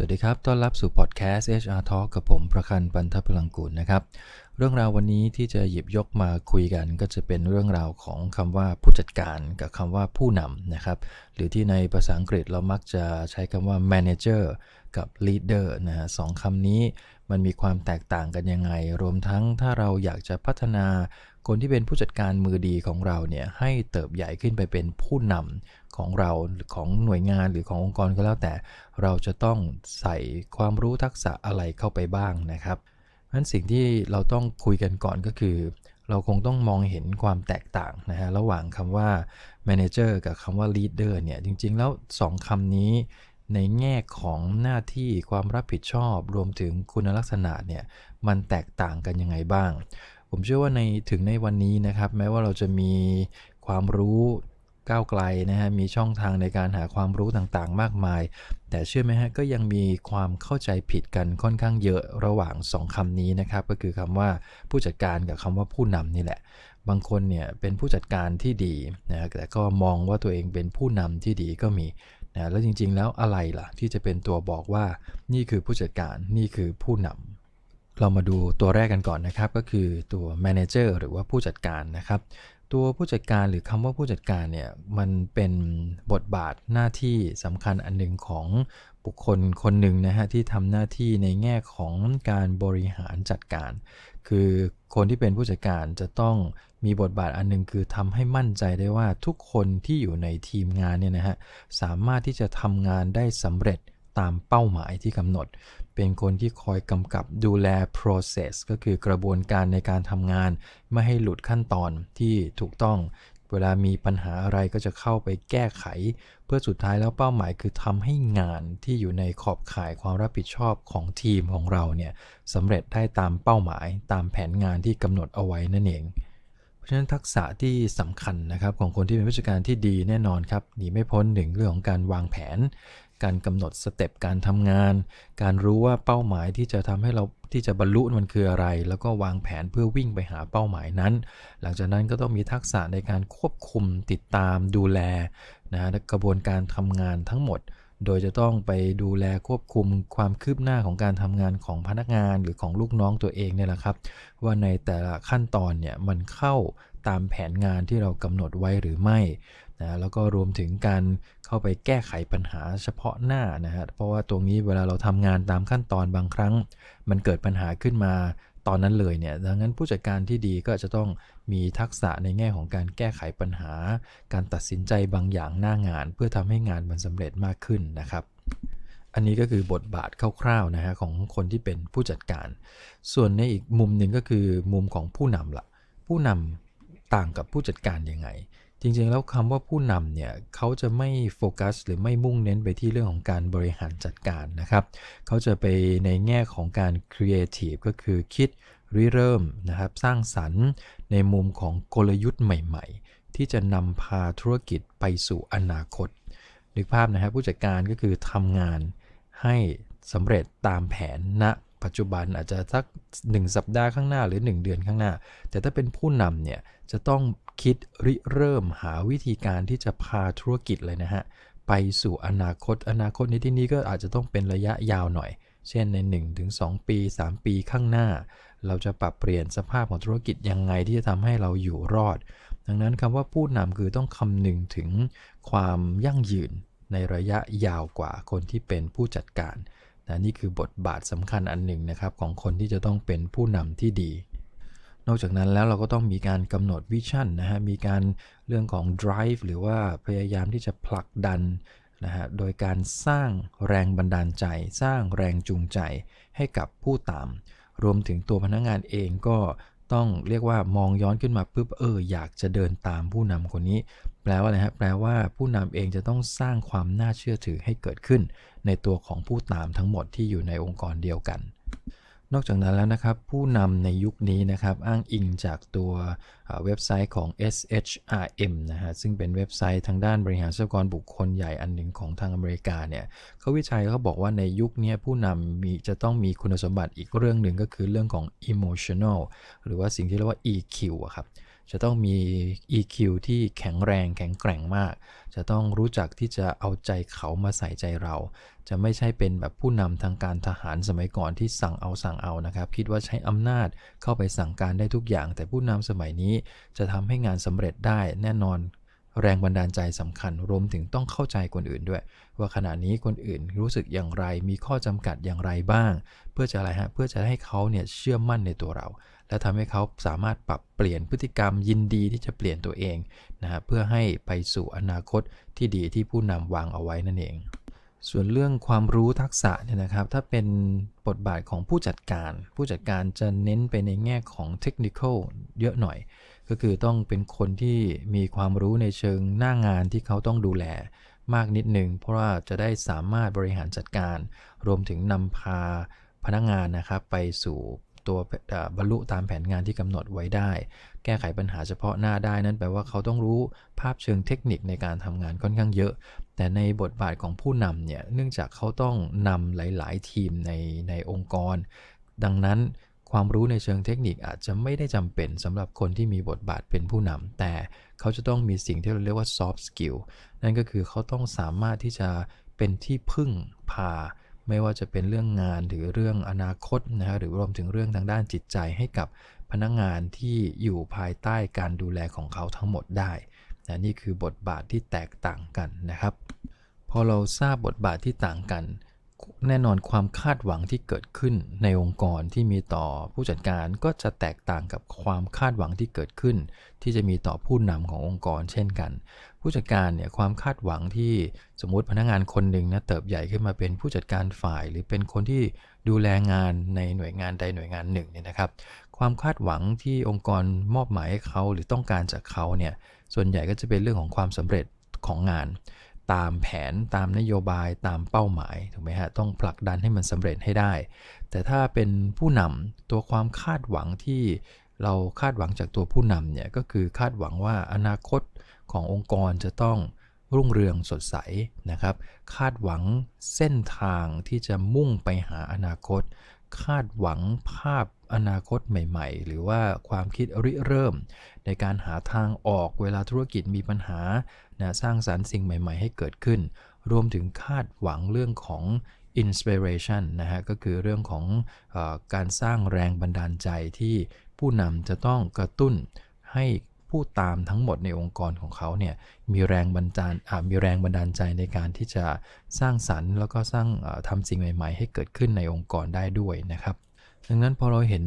สวัสดีครับ ต้อนรับสู่พอดแคสต์ HR Talk กับผมประคันปันทพลังกุลนะครับ เรื่องราววันนี้ที่จะหยิบยกมาคุยกัน ก็จะเป็นเรื่องราวของคำว่าผู้จัดการกับคำว่าผู้นำนะครับ หรือที่ในภาษาอังกฤษเรามักจะใช้คำว่า manager กับ leader นะฮะสองคำนี้มันมีความแตกต่างกันยังไง รวมทั้งถ้าเราอยากจะพัฒนา คนที่เป็นผู้จัดการมือดีของเราเนี่ยให้เติบใหญ่ขึ้นไปเป็นผู้นำของเราของหน่วยงานหรือขององค์กรก็แล้วแต่ เราจะต้องใส่ความรู้ทักษะอะไรเข้าไปบ้างนะครับนั้นสิ่งที่เราต้องคุยกันก่อนก็คือ เราคงต้องมองเห็นความแตกต่างนะฮะระหว่างคำว่า manager กับคำว่า leader เนี่ยจริง ๆ แล้วสองคำนี้ในแง่ของหน้าที่ความรับผิดชอบรวมถึงคุณลักษณะเนี่ยมันแตกต่างกันยังไงบ้าง ผมเชื่อว่าในถึงในวันนี้นะครับ แม้ว่าเราจะมีความรู้ก้าวไกลนะฮะมีช่องทางในการหาความรู้ต่างๆ มากมาย แต่เชื่อไหมฮะก็ยังมีความเข้าใจผิดกันค่อนข้างเยอะระหว่าง 2คำนี้นะครับ ก็คือคำว่าผู้จัดการกับคำว่าผู้นำนี่แหละ บางคนเนี่ยเป็นผู้จัดการที่ดีนะแต่ก็มองว่าตัวเองเป็นผู้นำที่ดีก็มีนะแล้วจริงๆแล้วอะไรล่ะ ที่จะเป็นตัวบอกว่านี่คือผู้จัดการนี่คือผู้นำ เรามาดูตัวแรกกันก่อนนะครับ ก็คือตัว manager หรือว่าผู้จัดการนะครับ ตัวผู้จัดการหรือคำว่าผู้จัดการเนี่ยมันเป็นบทบาทหน้าที่สำคัญอันหนึ่งของบุคคลคนหนึ่งนะฮะที่ทำหน้าที่ในแง่ของการบริหารจัดการ คือคนที่เป็นผู้จัดการจะต้องมีบทบาทอันหนึงคือทำให้มั่นใจได้ว่าทุกคนที่อยู่ในทีมงานเนี่ยนะฮะสามารถที่จะทำงานได้สำเร็จ ตามเป้าหมายที่กำหนด เป็นคนที่คอยกำกับดูแล process ก็คือกระบวนการในการทำงาน ไม่ให้หลุดขั้นตอนที่ถูกต้อง เวลามีปัญหาอะไรก็จะเข้าไปแก้ไข เพื่อสุดท้ายแล้วเป้าหมายคือทำให้งานที่อยู่ในขอบข่ายความรับผิดชอบของทีมของเราเนี่ยสำเร็จได้ตามเป้าหมาย ตามแผนงานที่กำหนดเอาไว้นั่นเองเพราะฉะนั้นทักษะที่สำคัญนะครับของคนที่เป็นผู้จัดการที่ดีแน่นอนครับหนีไม่พ้นหนึ่งเรื่องของการวางแผน การกำหนดสเต็ปการทำงาน การรู้ว่าเป้าหมายที่จะทำให้เราที่จะบรรลุมันคืออะไร แล้วก็วางแผนเพื่อวิ่งไปหาเป้าหมายนั้น หลังจากนั้นก็ต้องมีทักษะในการควบคุมติดตามดูแลนะกระบวนการทำงานทั้งหมด โดยจะต้องไปดูแลควบคุมความคืบหน้าของการทำงานของพนักงานหรือของลูกน้องตัวเองเนี่ยแหละครับ ว่าในแต่ละขั้นตอนเนี่ยมันเข้าตามแผนงานที่เรากำหนดไว้หรือไม่ นะแล้วก็รวมถึงการเข้าไปแก้ไขปัญหาเฉพาะหน้านะฮะเพราะว่าตรงนี้เวลาเราทำงานตามขั้นตอนบางครั้ง มันเกิดปัญหาขึ้นมาตอนนั้นเลยเนี่ยดังนั้นผู้จัดการที่ดีก็จะต้องมีทักษะในแง่ของการแก้ไขปัญหา การตัดสินใจบางอย่างหน้างาน เพื่อทำให้งานมันสำเร็จมากขึ้นนะครับอันนี้ก็คือบทบาทคร่าวๆนะฮะของคนที่เป็นผู้จัดการ ส่วนในอีกมุมหนึ่งก็คือมุมของผู้นำละผู้นำต่างกับผู้จัดการยังไง จริงๆ แล้วคำว่าผู้นำเนี่ยเขาจะไม่โฟกัสหรือไม่มุ่งเน้นไปที่เรื่องของการบริหารจัดการนะครับ เขาจะไปในแง่ของการครีเอทีฟก็คือคิดริเริ่มนะครับ สร้างสรรค์ในมุมของกลยุทธ์ใหม่ๆ ที่จะนำพาธุรกิจไปสู่อนาคตนึกภาพนะครับผู้จัดการก็คือทำงานให้สำเร็จตามแผนณนะปัจจุบันอาจจะสัก 1 สัปดาห์ข้างหน้าหรือ 1 เดือนข้างหน้า แต่ถ้าเป็นผู้นำเนี่ยจะต้อง คิดริเริ่มหาวิธีการที่จะพาธุรกิจเลยนะฮะ ไปสู่อนาคตอนาคตในที่นี้ก็อาจจะต้องเป็นระยะยาวหน่อย เช่นใน 1-2 ปี 3 ปีข้างหน้า เราจะปรับเปลี่ยนสภาพของธุรกิจยังไงที่จะทำให้เราอยู่รอด ดังนั้นคำว่าผู้นำคือต้องคำนึงถึงความยั่งยืนในระยะยาวกว่าคนที่เป็นผู้จัดการนะนี่คือบทบาทสำคัญอันหนึ่งนะครับของคนที่จะต้องเป็นผู้นำที่ดี นอกจากนั้นแล้วเราก็ต้องมีการกำหนดวิชั่นนะฮะ มีการเรื่องของ drive หรือว่าพยายามที่จะผลักดันนะฮะ โดยการสร้างแรงบันดาลใจ สร้างแรงจูงใจให้กับผู้ตาม รวมถึงตัวพนักงงานเองก็ต้องเรียกว่ามองย้อนขึ้นมาปุ๊บเอออยากจะเดินตามผู้นำคนนี้ แปลว่าอะไรฮะแปลว่าผู้นำเองจะต้องสร้างความน่าเชื่อถือให้เกิดขึ้น ในตัวของผู้ตามทั้งหมดที่อยู่ในองค์กรเดียวกัน นอกจากนั้นแล้วนะครับ ผู้นำในยุคนี้นะครับ อ้างอิงจากตัวเว็บไซต์ของ SHRM นะฮะซึ่งเป็นเว็บไซต์ทางด้านบริหารทรัพยากรบุคคลใหญ่อันหนึ่งของทางอเมริกาเนี่ยเขาวิจัยเขาบอกว่าในยุคนี้ผู้นำมีจะต้องมีคุณสมบัติอีกเรื่องหนึ่งก็คือเรื่องของ emotional หรือว่าสิ่งที่เรียกว่า EQ อะครับ จะต้องมี EQ ที่แข็งแรงแข็งแกร่งมาก จะต้องรู้จักที่จะเอาใจเขามาใส่ใจเรา จะไม่ใช่เป็นแบบผู้นำทางการทหารสมัยก่อนที่สั่งเอาสั่งเอานะครับ คิดว่าใช้อำนาจเข้าไปสั่งการได้ทุกอย่าง แต่ผู้นำสมัยนี้จะทำให้งานสำเร็จได้แน่นอน แรงบันดาลใจสำคัญ รวมถึงต้องเข้าใจคนอื่นด้วย ว่าขณะนี้คนอื่นรู้สึกอย่างไร มีข้อจำกัดอย่างไรบ้าง เพื่อจะอะไรฮะ เพื่อจะให้เขาเนี่ยเชื่อมั่นในตัวเรา และทำให้เขาสามารถปรับเปลี่ยนพฤติกรรมยินดีที่จะเปลี่ยนตัวเองนะฮะเพื่อให้ไปสู่อนาคตที่ดีที่ผู้นำวางเอาไว้นั่นเองส่วนเรื่องความรู้ทักษะเนี่ยนะครับ ถ้าเป็นบทบาทของผู้จัดการ ผู้จัดการจะเน้นไปในแง่ของเทคนิคเยอะหน่อย ก็คือต้องเป็นคนที่มีความรู้ในเชิงหน้างานที่เขาต้องดูแลมากนิดหนึ่งเพราะว่าจะได้สามารถบริหารจัดการ รวมถึงนำพาพนักงงานนะครับไปสู่ตัวบรรลุตามแผนงานที่กำหนดไว้ได้ แก้ไขปัญหาเฉพาะหน้าได้นั่นแปลว่าเขาต้องรู้ภาพเชิงเทคนิคในการทำงานค่อนข้างเยอะ แต่ในบทบาทของผู้นำเนี่ยเนื่องจากเขาต้องนำหลาย ๆ ทีมในในองค์กร ดังนั้น ความรู้ในเชิงเทคนิคอาจจะไม่ได้จำเป็นสำหรับคนที่มีบทบาทเป็นผู้นำแต่เขาจะต้องมีสิ่งที่เราเรียกว่า soft skill นั่นก็คือเขาต้องสามารถที่จะเป็นที่พึ่งพา ไม่ว่าจะเป็นเรื่องงานหรือเรื่องอนาคตนะฮะหรือรวมถึงเรื่องทางด้านจิตใจให้กับพนักงงานที่อยู่ภายใต้การดูแลของเขาทั้งหมดได้นะนี่คือบทบาทที่แตกต่างกันนะครับ พอเราทราบบทบาทที่ต่างกัน แน่นอนความคาดหวังที่เกิดขึ้นในองค์กรที่มีต่อผู้จัดการก็จะแตกต่างกับความคาดหวังที่เกิดขึ้น ที่จะมีต่อผู้นำขององค์กร เช่นกัน ผู้จัดการเนี่ยความคาดหวังที่สมมติพนักงานคนหนึ่งนะเติบใหญ่ขึ้นมาเป็นผู้จัดการฝ่าย หรือเป็นคนที่ดูแลงานในหน่วยงานใดหน่วยงานหนึ่งเนี่ยนะครับ ความคาดหวังที่องค์กรมอบหมายให้เขาหรือต้องการจากเขาเนี่ยส่วนใหญ่ก็จะเป็นเรื่องของความสำเร็จของงาน ตามแผนตามนโยบายตามเป้าหมายถูกไหมฮะต้องผลักดันให้มันสำเร็จให้ได้ แต่ถ้าเป็นผู้นำตัวความคาดหวังที่เราคาดหวังจากตัวผู้นำเนี่ยก็คือคาดหวังว่าอนาคตขององค์กรจะต้องรุ่งเรืองสดใสนะครับ คาดหวังเส้นทางที่จะมุ่งไปหาอนาคต คาดหวังภาพอนาคตใหม่ๆ หรือว่าความคิดริเริ่ม ในการหาทางออกเวลาธุรกิจมีปัญหา นะสร้างสารรค์สิ่งใหม่ ๆ ให้เกิดขึ้น รวมถึงคาดหวังเรื่องของ inspiration นะฮะก็คือเรื่องของอการสร้างแรงบันดาลใจที่ผู้นำจะต้องกระตุ้นให้ผู้ตามทั้งหมดในองค์กรของเขาเนี่ยมีแรงบันดาลมีแรงบันดาลใจในการที่จะสร้างสรรค์ แล้วก็สร้างทำสิ่งใหม่ ๆ ให้เกิดขึ้นในองค์กรได้ด้วยนะครับ ดังนั้นพอเราเห็น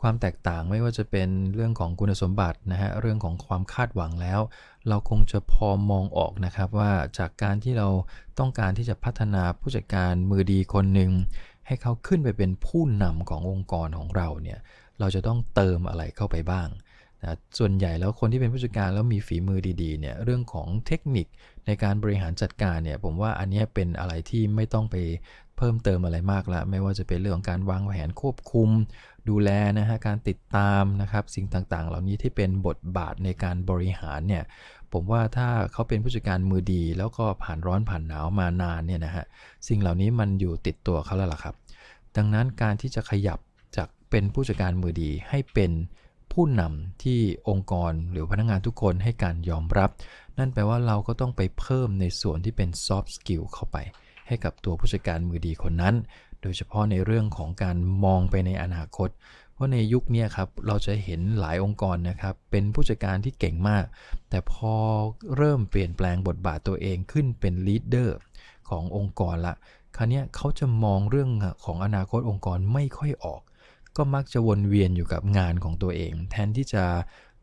ความแตกต่างไม่ว่าจะเป็นเรื่องของคุณสมบัตินะฮะเรื่องของความคาดหวังแล้ว เราคงจะพอมองออกนะครับว่าจากการที่เราต้องการที่จะพัฒนาผู้จัดการมือดีคนหนึ่งให้เขาขึ้นไปเป็นผู้นำขององค์กรของเราเนี่ยเราจะต้องเติมอะไรเข้าไปบ้าง นะส่วนใหญ่แล้วคนที่เป็นผู้จัดการแล้วมีฝีมือดีๆเนี่ยเรื่องของเทคนิคในการบริหารจัดการเนี่ยผมว่าอันนี้เป็นอะไรที่ไม่ต้องไปเพิ่มเติมอะไรมากแล้วไม่ว่าจะเป็นเรื่องของการวางแผนควบคุม ดูแลนะฮะการติดตามนะครับสิ่งต่างๆ เหล่านี้ที่เป็นบทบาทในการบริหารเนี่ยผมว่าถ้าเขาเป็นผู้จัดการมือดี แล้วก็ผ่านร้อนผ่านหนาวมานานเนี่ยนะฮะสิ่งเหล่านี้มันอยู่ติดตัวเขาแล้วล่ะครับ ดังนั้นการที่จะขยับจากเป็นผู้จัดการมือดีให้เป็น ผู้นำที่องค์กรหรือพนักงงานทุกคนให้การยอมรับ นั่นแปลว่าเราก็ต้องไปเพิ่มในส่วนที่เป็น soft skill เข้าไป ให้กับตัวผู้จัดการมือดีคนนั้น โดยเฉพาะในเรื่องของการมองไปในอนาคต เพราะในยุคนี้ครับเราจะเห็นหลายองค์กรนะครับ เป็นผู้จัดการที่เก่งมาก แต่พอเริ่มเปลี่ยนแปลงบทบาทตัวเองขึ้นเป็นลีดเดอร์ขององค์กรละคราวนี้เขาจะมองเรื่องของอนาคตองค์กรไม่ค่อยออก ก็มักจะวนเวียนอยู่กับงานของตัวเอง แทนที่จะ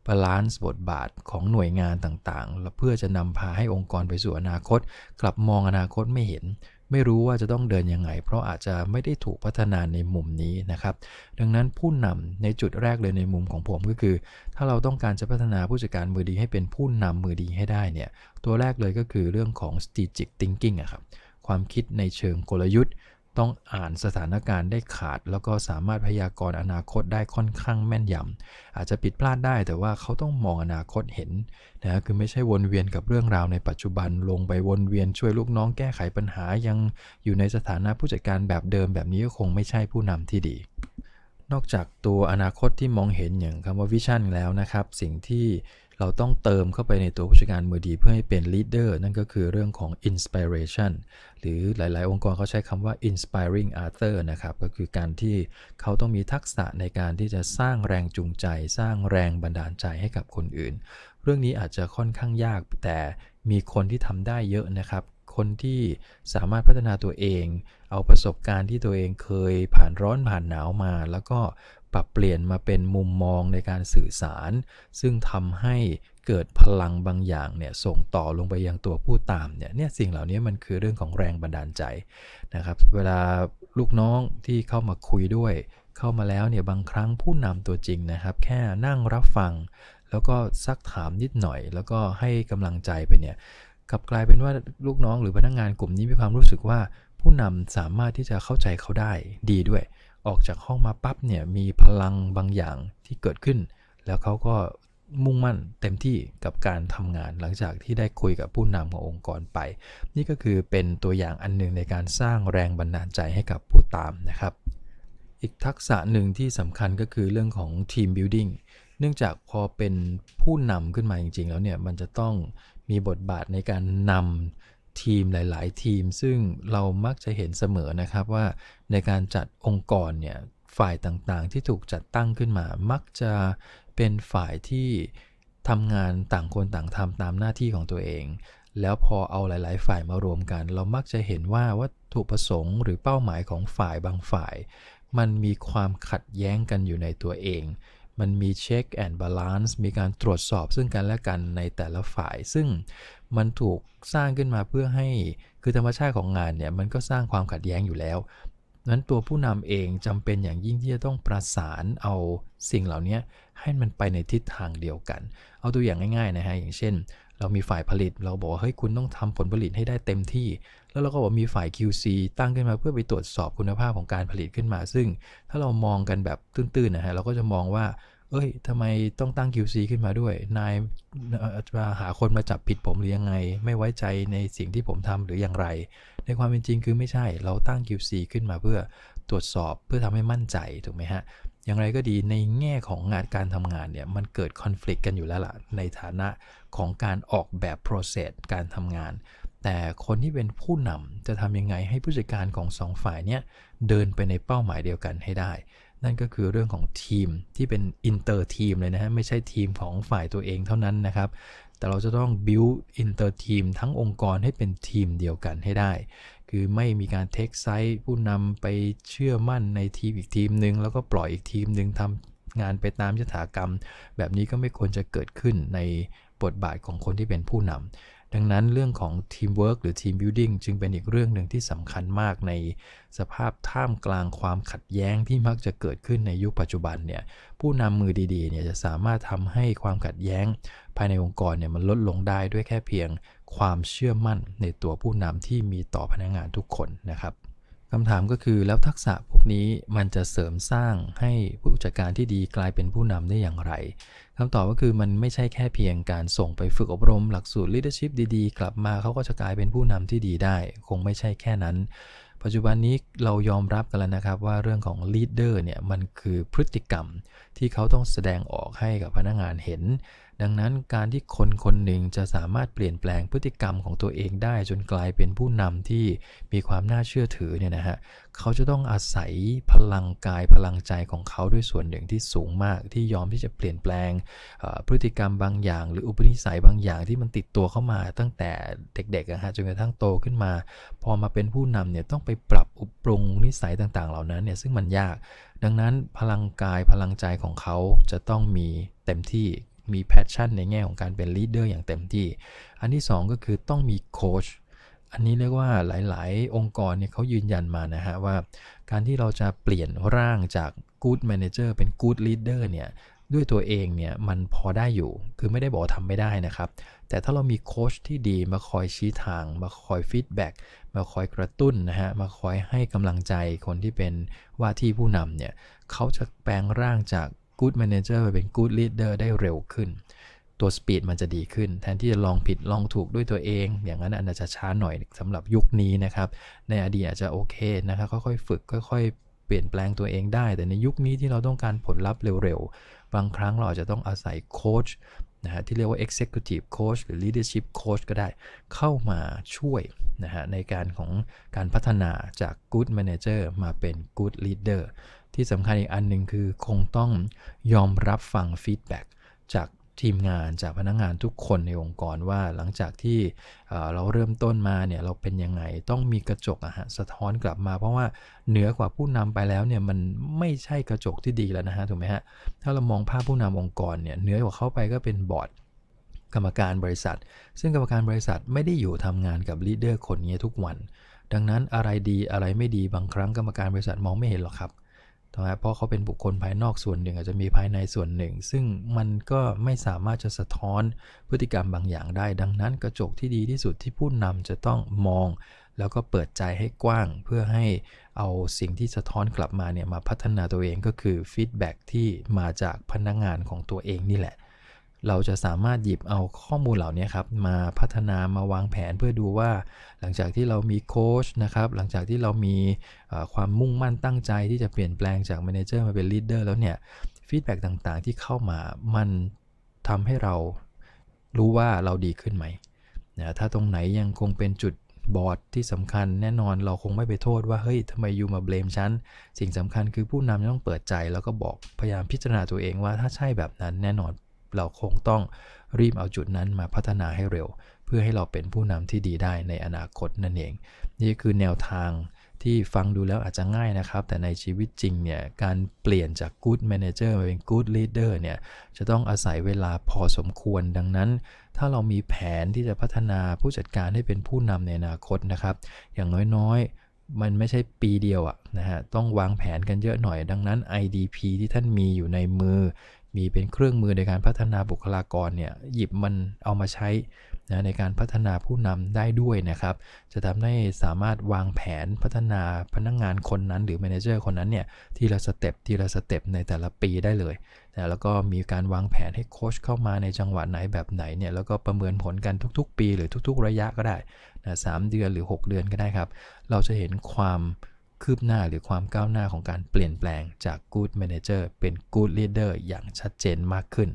บาลานซ์บทบาทของหน่วยงานต่างๆ และเพื่อจะนำพาให้องค์กรไปสู่อนาคต กลับมองอนาคตไม่เห็น ไม่รู้ว่าจะต้องเดินยังไง เพราะอาจจะไม่ได้ถูกพัฒนาในมุมนี้นะครับ ดังนั้นผู้นำในจุดแรกเลยในมุมของผมก็คือ ถ้าเราต้องการจะพัฒนาผู้จัดการมือดีให้เป็นผู้นำมือดีให้ได้เนี่ย ตัวแรกเลยก็คือเรื่องของ strategic thinking อะครับ ความคิดในเชิงกลยุทธ์ ต้องอ่านสถานการณ์ได้ขาด แล้วก็สามารถพยากรณ์อนาคตได้ค่อนข้างแม่นยำอาจจะผิดพลาดได้แต่ว่าเขาต้องมองอนาคตเห็นนะคือไม่ใช่วนเวียนกับเรื่องราวในปัจจุบันลงไปวนเวียนช่วยลูกน้องแก้ไขปัญหายังอยู่ในสถานะผู้จัดการแบบเดิมแบบนี้ก็คงไม่ใช่ผู้นำที่ดีนอกจากตัวอนาคตที่มองเห็นอย่างคำว่าวิชั่นแล้วนะครับ สิ่งที่ เราต้องเติมเข้าไปในตัวผู้จัดการมือดีเพื่อให้เป็น leader นั่นก็คือเรื่องของ inspiration หรือหลาย ๆ องค์กรเขาใช้คำว่า inspiring author นะครับ ก็คือการที่เขาต้องมีทักษะในการที่จะสร้างแรงจูงใจ สร้างแรงบันดาลใจให้กับคนอื่น เรื่องนี้อาจจะค่อนข้างยากแต่มีคนที่ทำได้เยอะนะครับคนที่สามารถพัฒนาตัวเอง เอาประสบการณ์ที่ตัวเองเคยผ่านร้อนผ่านหนาวมา แล้วก็ ปรับเปลี่ยนมาเป็นมุมมองในการสื่อสาร ซึ่งทำให้เกิดพลังบางอย่างเนี่ยส่งต่อลงไปยังตัวผู้ตามเนี่ยเนี่ยสิ่งเหล่านี้มันคือเรื่องของแรงบันดาลใจนะครับ เวลาลูกน้องที่เข้ามาคุยด้วย เข้ามาแล้วเนี่ยบางครั้งผู้นำตัวจริงนะครับ แค่นั่งรับฟัง แล้วก็ซักถามนิดหน่อย แล้วก็ให้กำลังใจไปเนี่ยกลับกลายเป็นว่าลูกน้องหรือพนักงงานกลุ่มนี้มีความรู้สึกว่าผู้นำสามารถที่จะเข้าใจเขาได้ดีด้วย ออกจากห้องมาปั๊บเนี่ยมีพลังบางอย่างที่เกิดขึ้น แล้วเขาก็มุ่งมั่นเต็มที่กับการทำงานหลังจากที่ได้คุยกับผู้นำขององค์กรไป นี่ก็คือเป็นตัวอย่างอันหนึ่งในการสร้างแรงบันดาลใจให้กับผู้ตามนะครับ อีกทักษะหนึ่งที่สำคัญก็คือเรื่องของ team building เนื่องจากพอเป็นผู้นำขึ้นมาจริง ๆ แล้วเนี่ยมันจะต้องมีบทบาทในการนำ ทีมหลาย ๆ ทีม ซึ่งเรามักจะเห็นเสมอนะครับว่าในการจัดองค์กรเนี่ยฝ่ายต่างๆ ที่ถูกจัดตั้งขึ้นมา มักจะเป็นฝ่ายที่ทำงานต่างคนต่างทำตามหน้าที่ของตัวเอง แล้วพอเอาหลาย ๆ ฝ่ายมารวมกัน เรามักจะเห็นว่าวัตถุประสงค์ หรือเป้าหมายของฝ่ายบางฝ่าย มันมีความขัดแย้งกันอยู่ในตัวเอง มันมีเช็คแอนด์บาลานซ์มีการตรวจสอบซึ่งกันและกันในแต่ละฝ่าย ซึ่งมันถูกสร้างขึ้นมาเพื่อให้คือธรรมชาติของงานเนี่ยมันก็สร้างความขัดแย้งอยู่แล้วนั้นตัวผู้นำเองจำเป็นอย่างยิ่งที่จะต้องประสานเอาสิ่งเหล่านี้ให้มันไปในทิศทางเดียวกัน เอาตัวอย่างง่ายๆนะฮะอย่างเช่น เรามีฝ่ายผลิตเราบอกว่าเฮ้ยคุณต้องทำผลผลิตให้ได้เต็มที่ แล้วเราก็บอกมีฝ่าย QC ตั้งขึ้นมาเพื่อไปตรวจสอบคุณภาพของการผลิตขึ้นมา ซึ่งถ้าเรามองกันแบบตื้นๆนะฮะเราก็จะมองว่า เอ้ยทำไมต้องตั้ง QC ขึ้นมาด้วย นายจะหาคนมาจับผิดผมหรือยังไง ไม่ไว้ใจในสิ่งที่ผมทำหรืออย่างไร ในความเป็นจริงคือไม่ใช่ เราตั้ง QC ขึ้นมาเพื่อตรวจสอบเพื่อทำให้มั่นใจถูกไหมฮะอย่างไรก็ดีในแง่ของงานการทำงานเนี่ยมันเกิดคอน FLICT กันอยู่แล้วล่ะในฐานะของการออกแบบ process การทำงาน แต่คนที่เป็นผู้นำจะทำยังไงให้ผู้จัดการของสองฝ่ายเนี่ยเดินไปในเป้าหมายเดียวกันให้ได้ นั่นก็คือเรื่องของทีมที่เป็นอินเตอร์ทีมเลยนะฮะไม่ใช่ทีมของฝ่ายตัวเองเท่านั้นนะครับ แต่เราจะต้อง build อินเตอร์ทีมทั้งองค์กรให้เป็นทีมเดียวกันให้ได้ คือไม่มีการเทคไซต์ผู้นำไปเชื่อมั่นในทีมอีกทีมหนึ่งแล้วก็ปล่อยอีกทีมหนึ่งทำงานไปตามยถากรรม แบบนี้ก็ไม่ควรจะเกิดขึ้นในบทบาทของคนที่เป็นผู้นำ ดังนั้นเรื่องของทีมเวิร์กหรือทีมบิวดิ้งจึงเป็นอีกเรื่องหนึ่งที่สำคัญมากในสภาพท่ามกลางความขัดแย้งที่มักจะเกิดขึ้นในยุคปัจจุบันเนี่ยผู้นำมือดีๆเนี่ยจะสามารถทำให้ความขัดแย้ง ภายในองค์กรเนี่ยมันลดลงได้ด้วยแค่เพียงความเชื่อมั่นในตัวผู้นำที่มีต่อพนักงงานทุกคนนะครับ คำถามก็คือแล้วทักษะพวกนี้มันจะเสริมสร้างให้ผู้จัดการที่ดีกลายเป็นผู้นำได้อย่างไรคำตอบก็คือมันไม่ใช่แค่เพียงการส่งไปฝึกอบรมหลักสูตร leadership ดีๆ กลับมาเขาก็จะกลายเป็นผู้นำที่ดีได้ คงไม่ใช่แค่นั้น ปัจจุบันนี้เรายอมรับกันแล้วนะครับว่าเรื่องของ leader เนี่ยมันคือพฤติกรรมที่เขาต้องแสดงออกให้กับพนักงานเห็น ดังนั้นการที่คนคนหนึ่งจะสามารถเปลี่ยนแปลงพฤติกรรมของตัวเองได้ จนกลายเป็นผู้นำที่มีความน่าเชื่อถือเนี่ยนะฮะเขาจะต้องอาศัยพลังกายพลังใจของเขาด้วยส่วนหนึ่งที่สูงมากที่ยอมที่จะเปลี่ยนแปลงพฤติกรรมบางอย่าง หรืออุปนิสัยบางอย่างที่มันติดตัวเข้ามาตั้งแต่เด็กๆนะฮะจนกระทั่งโตขึ้นมา พอมาเป็นผู้นำเนี่ยต้องไปปรับอุปรุงนิสัยต่างๆ เหล่านั้นเนี่ยซึ่งมันยาก ดังนั้นพลังกายพลังใจของเขาจะต้องมีเต็มที่ มีแพชชั่นในแง่ของการเป็นลีดเดอร์อย่างเต็มที่ อันที่ 2 ก็คือต้องมีโค้ชอันนี้เรียกว่าหลาย ๆ องค์กรเนี่ยเขายืนยันมานะฮะว่า การที่เราจะเปลี่ยนร่างจาก good manager เป็น good leader เนี่ยด้วยตัวเองเนี่ยมันพอได้อยู่ คือไม่ได้บอกทำไม่ได้นะครับ แต่ถ้าเรามีโค้ชที่ดีมาคอยชี้ทาง มาคอยฟีดแบ็กมาคอยกระตุ้นนะฮะ มาคอยให้กำลังใจคนที่เป็นว่าที่ผู้นำเนี่ยเขาจะแปลงร่างจาก good manager ไปเป็น good leader ได้เร็วขึ้น ตัวสปีดมันจะดีขึ้น แทนที่จะลองผิดลองถูกด้วยตัวเอง อย่างนั้นอาจจะช้าหน่อยสำหรับยุคนี้นะครับ ในอดีตอาจจะโอเคนะครับค่อยๆฝึกค่อย ๆ เปลี่ยนแปลงตัวเองได้ แต่ในยุคนี้ที่เราต้องการผลลัพธ์เร็วๆ บางครั้งเราอาจจะต้องอาศัยโค้ชนะฮะที่เรียกว่า executive coach หรือ leadership coach ก็ได้ เข้ามาช่วยนะฮะในการของการพัฒนาจาก good manager มาเป็น good leader ที่สำคัญอีกอันหนึ่งคือคงต้องยอมรับฟังฟีดแบ็กจากทีมงานจากพนักงงานทุกคนในองค์กรว่าหลังจากที่เราเริ่มต้นมาเนี่ยเราเป็นยังไงต้องมีกระจกอะฮะสะท้อนกลับมา เพราะว่าเหนือกว่าผู้นำไปแล้วเนี่ยมันไม่ใช่กระจกที่ดีแล้วนะฮะถูกไหมฮะถ้าเรามองภาพผู้นำองค์กรเนี่ยเหนือกว่าเข้าไปก็เป็นบอร์ดกรรมการบริษัท ซึ่งกรรมการบริษัทไม่ได้อยู่ทำงานกับลีดเดอร์คนนี้ทุกวัน ดังนั้นอะไรดีอะไรไม่ดีบางครั้งกรรมการบริษัทมองไม่เห็นหรอกครับ เพราะเขาเป็นบุคคลภายนอกส่วนหนึ่ง อาจจะมีภายในส่วนหนึ่ง ซึ่งมันก็ไม่สามารถจะสะท้อนพฤติกรรมบางอย่างได้ ดังนั้นกระจกที่ดีที่สุดที่ผู้นำจะต้องมอง แล้วก็เปิดใจให้กว้าง เพื่อให้เอาสิ่งที่สะท้อนกลับมาเนี่ยมาพัฒนาตัวเองก็คือฟีดแบ็ที่มาจากพนักงงานของตัวเองนี่แหละ เราจะสามารถหยิบเอาข้อมูลเหล่านี้ครับมาพัฒนามาวางแผนเพื่อดูว่า หลังจากที่เรามีโค้ชนะครับหลังจากที่เรามีความมุ่งมั่นตั้งใจที่จะเปลี่ยนแปลงจากแมเนเจอร์มาเป็นลีดเดอร์แล้วเนี่ยฟีดแบ็กต่างๆ ที่เข้ามามันทำให้เรารู้ว่าเราดีขึ้นไหมนะถ้าตรงไหนยังคงเป็นจุดบอดที่สำคัญแน่นอนเราคงไม่ไปโทษว่าเฮ้ยทำไมยูมาเบลมฉัน สิ่งสำคัญคือผู้นำต้องเปิดใจแล้วก็บอกพยายามพิจารณาตัวเองว่าถ้าใช่แบบนั้นแน่นอน เราคงต้องรีบเอาจุดนั้นมาพัฒนาให้เร็ว เพื่อให้เราเป็นผู้นำที่ดีได้ในอนาคตนั่นเอง นี่คือแนวทางที่ฟังดูแล้วอาจจะง่ายนะครับ แต่ในชีวิตจริงเนี่ย การเปลี่ยนจาก good manager มาเป็น good leader เนี่ย จะต้องอาศัยเวลาพอสมควร ดังนั้น ถ้าเรามีแผนที่จะพัฒนาผู้จัดการให้เป็นผู้นำในอนาคตนะครับ อย่างน้อยๆ มันไม่ใช่ปีเดียวอะนะฮะ ต้องวางแผนกันเยอะหน่อย ดังนั้น IDP ที่ท่านมีอยู่ในมือ มีเป็นเครื่องมือในการพัฒนาบุคลากรเนี่ยหยิบมันเอามาใช้นะในการพัฒนาผู้นำได้ด้วยนะครับ จะทำให้สามารถวางแผนพัฒนาพนักงงานคนนั้น หรือแมเนเจอร์คนนั้นเนี่ยทีละสเต็ปทีละสเต็ปในแต่ละปีได้เลยนะแล้วก็มีการวางแผนให้โค้ชเข้ามาในจังหวะไหนแบบไหนเนี่ยแล้วก็ประเมินผลกันทุกๆ ปี หรือทุก ๆ ระยะก็ได้นะสเดือนหรือ 6 เดือนก็ได้ครับ เราจะเห็นความ คืบหน้าหรือความก้าวหน้าของการเปลี่ยนแปลงจาก Good Manager เป็น Good Leader อย่างชัดเจนมากขึ้น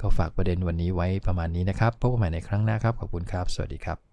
ก็ฝากประเด็นวันนี้ไว้ประมาณนี้นะครับ พบกันใหม่ในครั้งหน้าครับ ขอบคุณครับ สวัสดีครับ